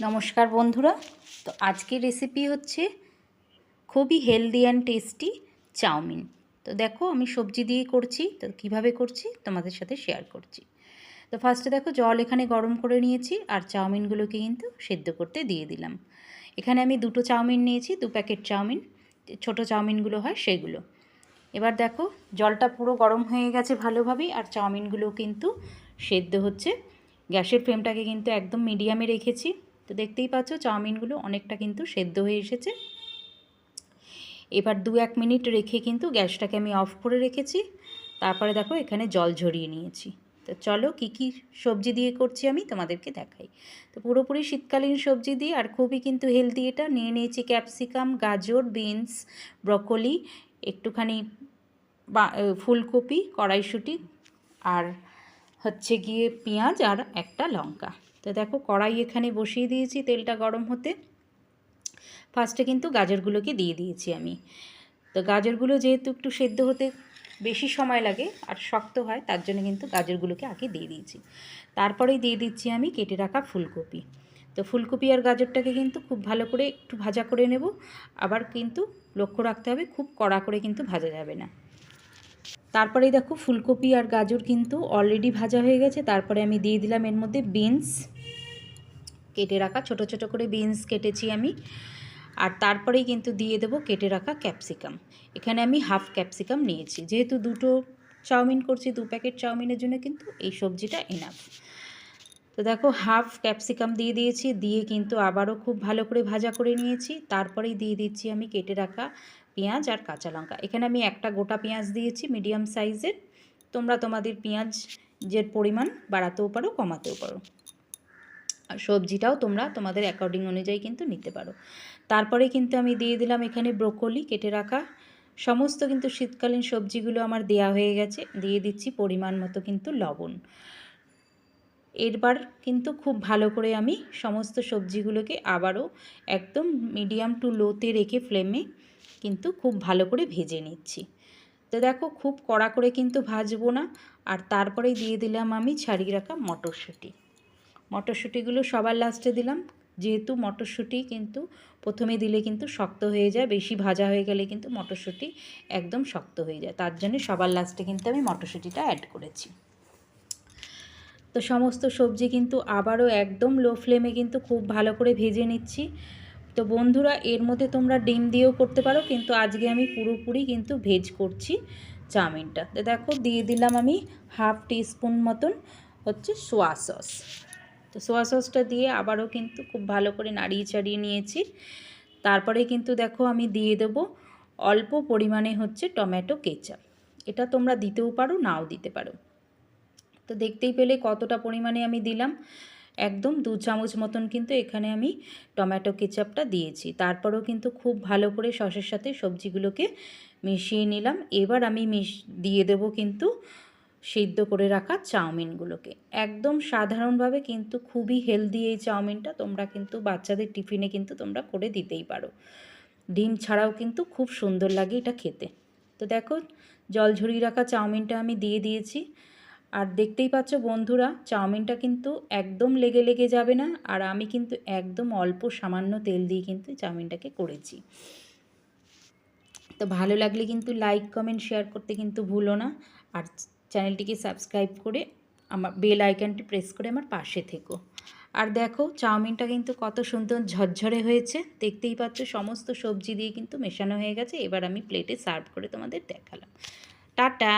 নমস্কার বন্ধুরা। তো আজকের রেসিপি হচ্ছে খুবই হেলদি অ্যান্ড টেস্টি চাউমিন। তো দেখো, আমি সবজি দিয়ে করছি। তো কীভাবে করছি? তোমাদের সাথে শেয়ার করছি। তো ফার্স্টে দেখো, জল এখানে গরম করে নিয়েছি আর চাউমিনগুলোকে কিন্তু সেদ্ধ করতে দিয়ে দিলাম। এখানে আমি দুটো চাউমিন নিয়েছি, দু প্যাকেট চাউমিন। ছোট চাউমিনগুলো হয় সেগুলো। এবার দেখো, জলটা পুরো গরম হয়ে গেছে ভালোভাবেই আর চাউমিনগুলো কিন্তু সেদ্ধ হচ্ছে। গ্যাসের ফ্লেমটাকে কিন্তু একদম মিডিয়ামে রেখেছি। তো দেখতেই পাচ্ছ চাউমিনগুলো অনেকটা কিন্তু সেদ্ধ হয়ে এসেছে। এবার দু এক মিনিট রেখে কিন্তু গ্যাসটাকে আমি অফ করে রেখেছি। তারপরে দেখো এখানে জল ঝরিয়ে নিয়েছি। তো চলো কী কী সবজি দিয়ে করছি আমি তোমাদেরকে দেখাই। তো পুরোপুরি শীতকালীন সবজি দিয়ে আর খুবই কিন্তু হেলদি এটা। নিয়ে নিয়েছি ক্যাপসিকাম গাজর বিনস ব্রকলি একটুখানি ফুলকপি, কড়াইশুঁটি আর হচ্ছে গিয়ে পেঁয়াজ আর একটা লঙ্কা। তো দেখো কড়াই এখানে বসিয়ে দিয়েছি, তেলটা গরম হতে। ফার্স্টে কিন্তু গাজরগুলোকে দিয়ে দিয়েছি আমি। তো গাজরগুলো যেহেতু একটু সেদ্ধ হতে বেশি সময় লাগে আর শক্ত হয়, তার জন্য কিন্তু গাজরগুলোকে আগে দিয়ে দিয়েছি। তারপরেই দিয়ে দিচ্ছি আমি কেটে রাখা ফুলকপি। তো ফুলকপি আর গাজরটাকে কিন্তু খুব ভালো করে একটু ভাজা করে নেব। আবার কিন্তু লক্ষ্য রাখতে হবে, খুব কড়া করে কিন্তু ভাজা যাবে না। তারপরেই দেখো ফুলকপি আর গাজর কিন্তু অলরেডি ভাজা হয়ে গেছে। তারপরে আমি দিয়ে দিলাম এর মধ্যে বিনস কেটে রাখা, ছোট ছোট করে বিনস কেটেছি আমি। আর তারপরেই কিন্তু দিয়ে দেবো কেটে রাখা ক্যাপসিকাম এখানে আমি হাফ ক্যাপসিকাম নিয়েছি। যেহেতু দুটো চাউমিন করছি, দু প্যাকেট চাউমিনের জন্য কিন্তু এই সবজিটা এনাফ তো দেখো হাফ ক্যাপসিকাম দিয়ে দিয়েছি, দিয়ে কিন্তু আবারও খুব ভালো করে ভাজা করে নিয়েছি। তারপরেই দিয়ে দিচ্ছি আমি কেটে রাখা পেঁয়াজ আর কাঁচা লঙ্কা। এখানে আমি একটা গোটা পেঁয়াজ দিয়েছি মিডিয়াম সাইজের তোমরা তোমাদের পেঁয়াজের পরিমাণ বাড়াতেও পারো, কমাতেও পারো। সবজিটাও তোমরা তোমাদের অ্যাকর্ডিং অনুযায়ী কিন্তু নিতে পারো। তারপরে কিন্তু আমি দিয়ে দিলাম এখানে ব্রোকলি কেটে রাখা। সমস্ত কিন্তু শীতকালীন সবজিগুলো আমার দেয়া হয়ে গেছে। দিয়ে দিচ্ছি পরিমাণ মতো কিন্তু লবণ। এরবার কিন্তু খুব ভালো করে আমি সমস্ত সবজিগুলোকে আবারও একদম মিডিয়াম টু লোতে রেখে ফ্লেমে কিন্তু খুব ভালো করে ভেজে নিচ্ছি। তো দেখো খুব কড়া করে কিন্তু ভাজবো না। আর তারপরেই দিয়ে দিলাম আমি ছাড়িয়ে রাখা মটরশুঁটি। মটরশুঁটিগুলো সবার লাস্টে দিলাম। যেহেতু মটরশুঁটি কিন্তু প্রথমে দিলে কিন্তু শক্ত হয়ে যায়, বেশি ভাজা হয়ে গেলে কিন্তু মটরশুঁটি একদম শক্ত হয়ে যায়। তার জন্য সবার লাস্টে কিন্তু আমি মটরশুঁটিটা অ্যাড করেছি। তো সমস্ত সবজি কিন্তু আবারও একদম লো ফ্লেমে কিন্তু খুব ভালো করে ভেজে নিচ্ছি। তো বন্ধুরা, এর মধ্যে তোমরা ডিম দিয়েও করতে পারো, কিন্তু আজকে আমি পুরোপুরি কিন্তু ভেজ করছি চাউমিনটা। তো দেখো, দিয়ে দিলাম আমি হাফ টিস্পুন মতন হচ্ছে সোয়া সস তো সোয়া সসটা দিয়ে আবারও কিন্তু খুব ভালো করে নাড়িয়ে চাড়িয়ে নিয়েছি। তারপরে কিন্তু দেখো আমি দিয়ে দেবো অল্প পরিমাণে হচ্ছে টমেটো কেচাপ। এটা তোমরা দিতেও পারো, নাও দিতে পারো। তো দেখতেই পেলে কতটা পরিমাণে আমি দিলাম। একদম দু চামচ মতন কিন্তু এখানে আমি টমেটো কেচাপটা দিয়েছি। তারপরেও কিন্তু খুব ভালো করে সসের সাথে সবজিগুলোকে মিশিয়ে নিলাম। এবার আমি মিশ দিয়ে দেব কিন্তু সিদ্ধ করে রাখা চাউমিনগুলোকে। একদম সাধারণভাবে কিন্তু খুবই হেলদি এই চাউমিনটা তোমরা কিন্তু বাচ্চাদের টিফিনে কিন্তু তোমরা করে দিতেই পারো। ডিম ছাড়াও কিন্তু খুব সুন্দর লাগে এটা খেতে। তো দেখো, জল ঝরিয়ে রাখা চাউমিনটা আমি দিয়ে দিয়েছি। আর দেখতেই পাচ্ছ বন্ধুরা, চাউমিনটা কিন্তু একদম লেগে লেগে যাবে না। আর আমি কিন্তু একদম অল্প সামান্য তেল দিয়ে কিন্তু চাউমিনটাকে করেছি। তো ভালো লাগলে কিন্তু লাইক কমেন্ট শেয়ার করতে কিন্তু ভুলো না। আর চ্যানেলটিকে সাবস্ক্রাইব করে আমার বেল আইকনটি প্রেস করে আমার পাশে থেকো। আর দেখো, চাউমিনটা কিন্তু কত সুন্দর ঝরঝরে হয়েছে। দেখতেই পাচ্ছ, সমস্ত সবজি দিয়ে কিন্তু মেশানো হয়ে গেছে। এবার আমি প্লেটে সার্ভ করে তোমাদের দেখালাম। টাটা!